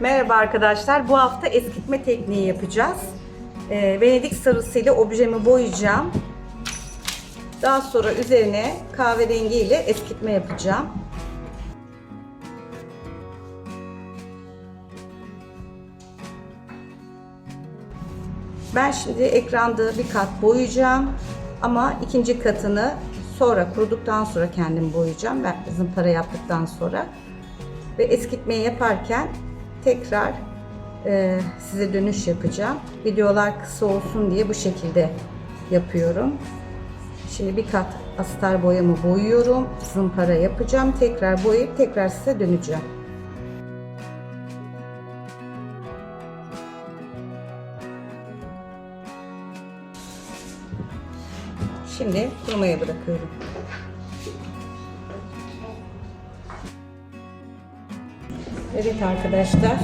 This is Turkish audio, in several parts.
Merhaba arkadaşlar. Bu hafta eskitme tekniği yapacağız. Ee, Venedik sarısıyla objemi boyayacağım. Daha sonra üzerine kahverengi ile eskitme yapacağım. Ben şimdi ekranda bir kat boyayacağım. Ama ikinci katını sonra kuruduktan sonra kendim boyayacağım. Ben zımpara yaptıktan sonra. Ve eskitmeyi yaparken tekrar e, size dönüş yapacağım. Videolar kısa olsun diye bu şekilde yapıyorum. Şimdi bir kat astar boyamı boyuyorum. Zımpara yapacağım. Tekrar boyayıp tekrar size döneceğim. Şimdi kurumaya bırakıyorum. Evet arkadaşlar,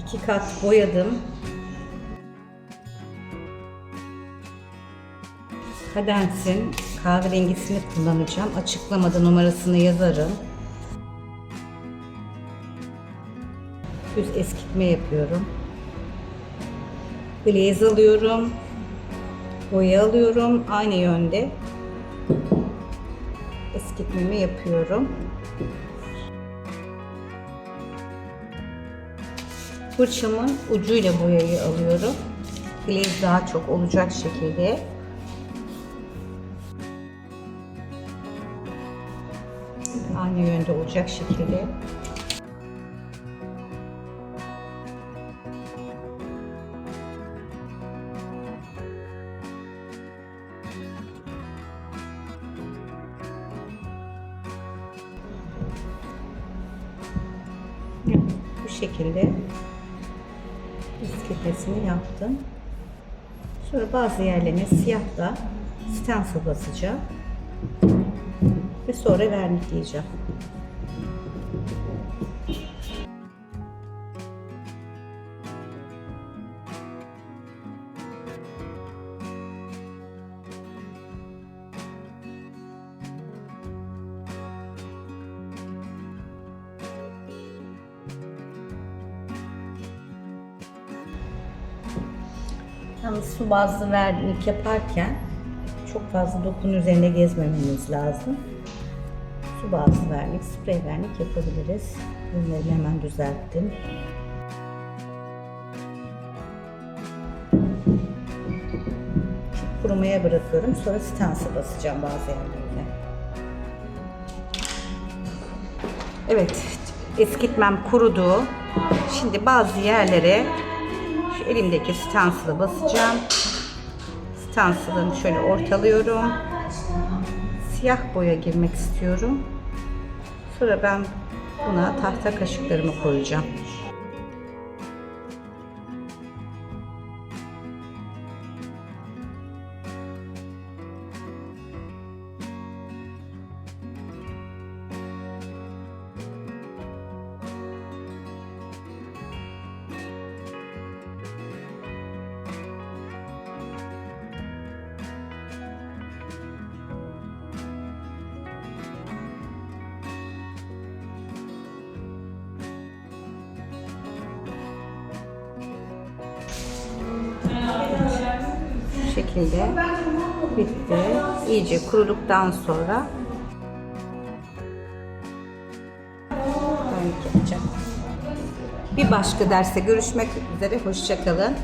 iki kat boyadım. Kadens'in kahverengisini kullanacağım. Açıklamada numarasını yazarım. Düz eskitme yapıyorum. Glaze alıyorum. Boya alıyorum. Aynı yönde eskitmemi yapıyorum. Fırçamın ucuyla boyayı alıyorum. Glaze daha çok olacak şekilde. Aynı yönde olacak şekilde. Bu şekilde eskitmesini yaptım. Sonra bazı yerlerine siyahla stencil basacağım. Ve sonra vernikleyeceğim. Yalnız su bazlı vernik yaparken çok fazla dokun üzerine gezmememiz lazım. Su bazlı vernik, sprey vernik yapabiliriz. Bunları hemen düzelttim. Şimdi kurumaya bırakıyorum. Sonra stencil basacağım bazı yerlerine. Evet, eskitmem kurudu. Şimdi bazı yerlere elimdeki stencil'ı basacağım. Stencil'ını şöyle ortalıyorum. Siyah boya girmek istiyorum. Sonra ben buna tahta kaşıklarımı koyacağım. Şekilde bitti. İyice kuruduktan sonra. Bir başka derste görüşmek üzere. Hoşçakalın.